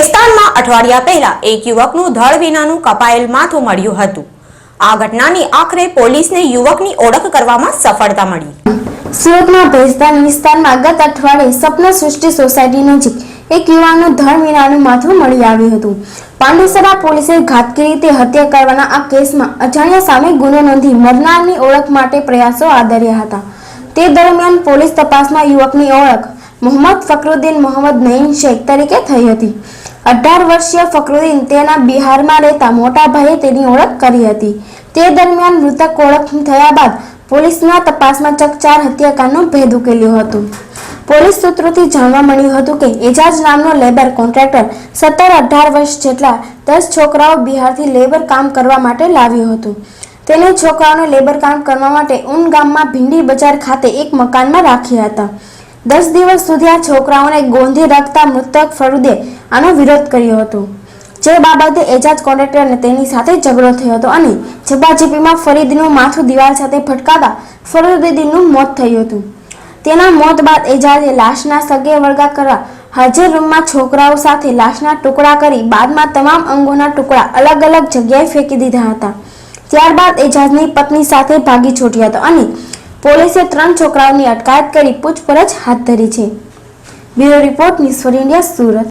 ભેસ્તાનમાં અઠવાડિયા પહેલા એક યુવકનું ધળ વિનાનું કપાયેલ માથું મળ્યું હતું. આ ઘટનાની આખરે પોલીસને યુવકની ઓળખ કરવામાં સફળતા મળી. સુરતના ભેજદાન વિસ્તારમાં ગત અઠવાડિયે સપના સૃષ્ટિ સોસાયટી નજીક એક યુવાનનું ધળ વિનાનું માથું મળી આવ્યું હતું. પાંડેસરા પોલીસે ઘાતકી રીતે હત્યા કરવાના આ કેસમાં અજાણ્યા સામે ગુનો નોંધી મરનારની ઓળખ માટે પ્રયાસો આદર્યા હતા. તે દરમિયાન પોલીસ તપાસમાં યુવકની ઓળખ મોહમ્મદ ફકરુદ્દીન મોહમ્મદ નઈમ શેખ તરીકે થઈ હતી. અઢાર વર્ષીય ફકરુદ્દીન તેના બિહારમાં રહેતા મોટા ભાઈએ તેની ઓળખ કરી હતી. તે દરમિયાન મૃતક ઓળખ થયા બાદ પોલીસના તપાસમાં ચકચાર હત્યાકાંડનો ભેદ ઉકેલ્યો હતો. પોલીસ સૂત્રોથી જાણવા મળ્યું હતું કે એજાજ નામનો લેબર કોન્ટ્રાક્ટર સત્તર અઢાર વર્ષ જેટલા દસ છોકરાઓ બિહારથી લેબર કામ કરવા માટે લાવ્યું હતું. તેને છોકરાઓને લેબર કામ કરવા માટે ઉન ગામમાં ભીંડી બજાર ખાતે એક મકાનમાં રાખ્યા હતા. દસ દિવસ સુધી આ છોકરાઓને ગોંધી રાખતા મૃતક ફરુદે આનો વિરોધ કર્યો હતો. જે બાબતે એજાજ કોન્ટ્રાક્ટરને તેની સાથે ઝઘડો થયો હતો અને ઝપાઝપીમાં ફરીદનું માથું દિવાલ સાથે ફટકાતા ફરીદીનું મોત થયું હતું. તેના મોત બાદ એજાજે લાશના સગે વળગા કરવા હાજર રૂમમાં છોકરાઓ સાથે લાશના ટુકડા કરી બાદમાં તમામ અંગોના ટુકડા અલગ અલગ જગ્યાએ ફેંકી દીધા હતા. ત્યારબાદ એજાજની પત્ની સાથે ભાગી છૂટ્યો હતો અને પોલીસે ત્રણ છોકરાઓની અટકાયત કરી પૂછપરછ હાથ ધરી છે. Bureau report news for India Surat.